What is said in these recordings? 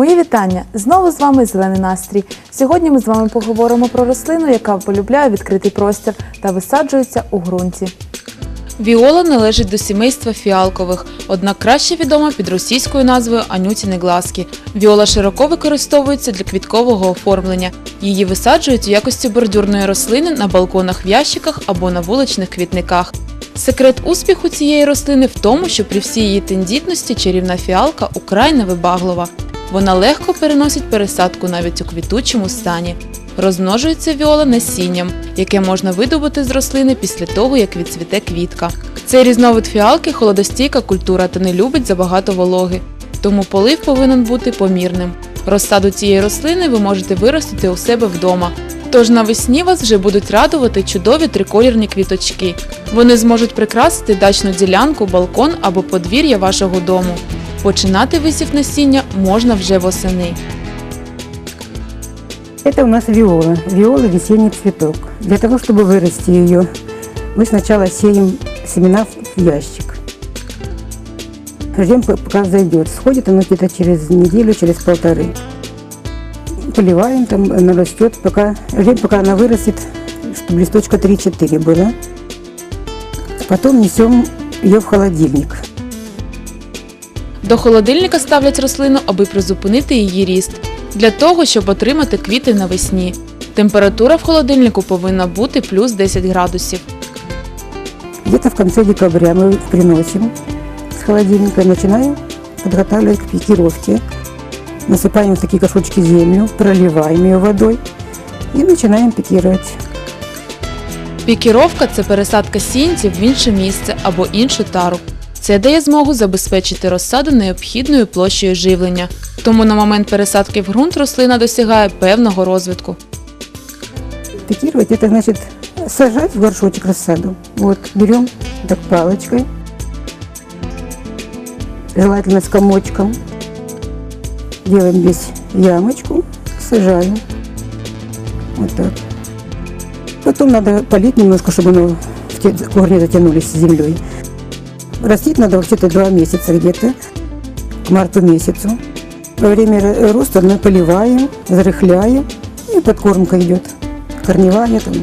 Мої вітання! Знову з вами зелений настрій. Сьогодні ми з вами поговоримо про рослину, яка полюбляє відкритий простір та висаджується у ґрунті. Віола належить до сімейства фіалкових, однак краще відома під російською назвою Анютіни глазки. Віола широко використовується для квіткового оформлення. Її висаджують у якості бордюрної рослини на балконах в ящиках або на вуличних квітниках. Секрет успіху цієї рослини в тому, що при всій її тендітності чарівна фіалка украй невибаглива. Вона легко переносить пересадку навіть у квітучому стані. Розмножується віола насінням, яке можна видобути з рослини після того, як відцвіте квітка. Цей різновид фіалки холодостійка культура та не любить забагато вологи, тому полив повинен бути помірним. Розсаду цієї рослини ви можете виростити у себе вдома. Тож навесні вас вже будуть радувати чудові триколірні квіточки. Вони зможуть прикрасити дачну ділянку, балкон або подвір'я вашого дому. Починати висів насіння можна вже восени. Это у нас виола. Виола – весенний цветок. Для того, чтобы вырасти ее, мы сначала сеем семена в ящик. Ждем, пока зайдет. Сходит оно где-то через неделю, через полторы. Поливаем, там она растет, пока, ждем, пока она вырастет, чтобы листочка 3-4 было. Потом несем ее в холодильник. До холодильника ставлять рослину, аби призупинити її ріст, для того, щоб отримати квіти навесні. Температура в холодильнику повинна бути плюс 10 градусів. Где-то в конце декабря мы приносим с холодильника, начинаем подготавливать к пикировке. Насыпаем в такие горшочки землю, проливаем ее водой и начинаем пикировать. Пікіровка це пересадка сінців в інше місце або іншу тару. Це дає змогу забезпечити розсаду необхідною площею живлення. Тому на момент пересадки в ґрунт рослина досягає певного розвитку. Пикировать это значит сажать в горшочек рассаду. Вот берем так палочкой, желательно с комочком, делаем здесь ямочку, сажаем. Вот так. Потом надо полить немножко, чтобы оно в те- корни затянулись с. Растить надо вообще-то два месяца где-то, к марту месяцу. Во время ро- роста мы поливаем, зарыхляем, и подкормка идет. Корневая там,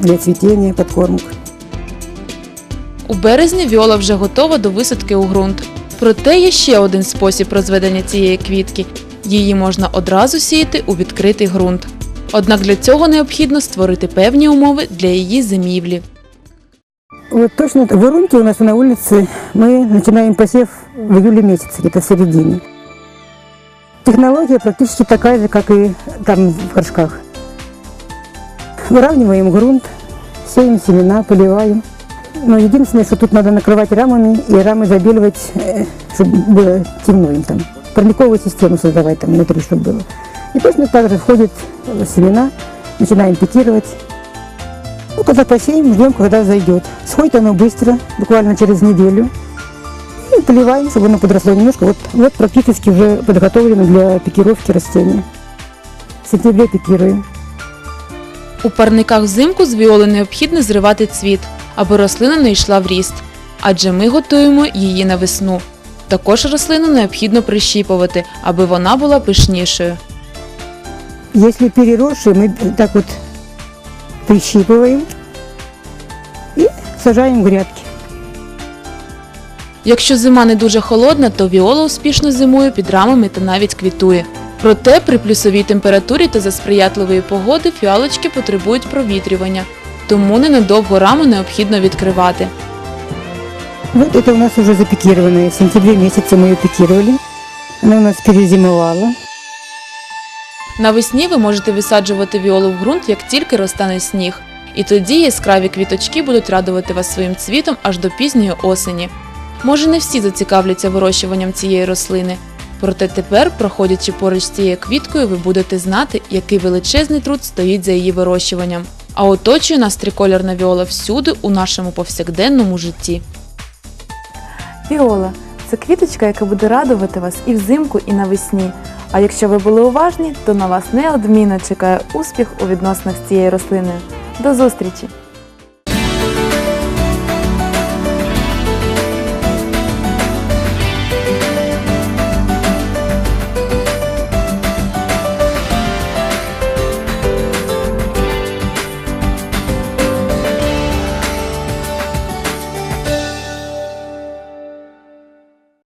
для цветения подкормка. У березні віола вже готова до висадки у ґрунт. Проте є ще один спосіб розведення цієї квітки. Її можна одразу сіяти у відкритий ґрунт. Однак для цього необхідно створити певні умови для її зимівлі. Вот точно в Урунте у нас на улице мы начинаем посев в июле месяце, где-то в середине. Технология практически такая же, как и там в горшках. Выравниваем грунт, сеем семена, поливаем. Но единственное, что тут надо накрывать рамами и рамы забеливать, э, чтобы было темно им там. Парниковую систему создавать там внутри, чтобы было. И точно так же входят семена, начинаем пикировать. Ну, когда посеем, ждем, когда зайдет. Сходит оно быстро, буквально через неделю. И поливаем, чтобы оно подросло немножко. Вот, вот практически уже подготовлено для пикировки растения. В сентябре пикируем. У парниках взимку з віоли необхідно зривати цвіт, аби рослина не йшла в ріст. Адже ми готуємо її на весну. Також рослину необхідно прищіпувати, аби вона була пишнішою. Если переросшие, мы так вот прищипываем и сажаем в грядки. Якщо зима не дуже холодна, то віола успішно зимує під рамами та навіть квітує. Проте при плюсовій температурі та за сприятливої погоди фіалочки потребують провітрювання, тому ненадовго раму необхідно відкривати. Вот это у нас уже запикированная. В сентябре месяце мы ее пикировали. Она у нас перезимовала. Навесні ви можете висаджувати віолу в ґрунт, як тільки розтане сніг. І тоді яскраві квіточки будуть радувати вас своїм цвітом аж до пізньої осені. Може, не всі зацікавляться вирощуванням цієї рослини. Проте тепер, проходячи поруч з цією квіткою, ви будете знати, який величезний труд стоїть за її вирощуванням. А оточує нас трикольорна віола всюди у нашому повсякденному житті. Віола це квіточка, яка буде радувати вас і взимку, і навесні. А якщо ви були уважні, то на вас неодмінно чекає успіх у відносинах з цією рослиною. До зустрічі!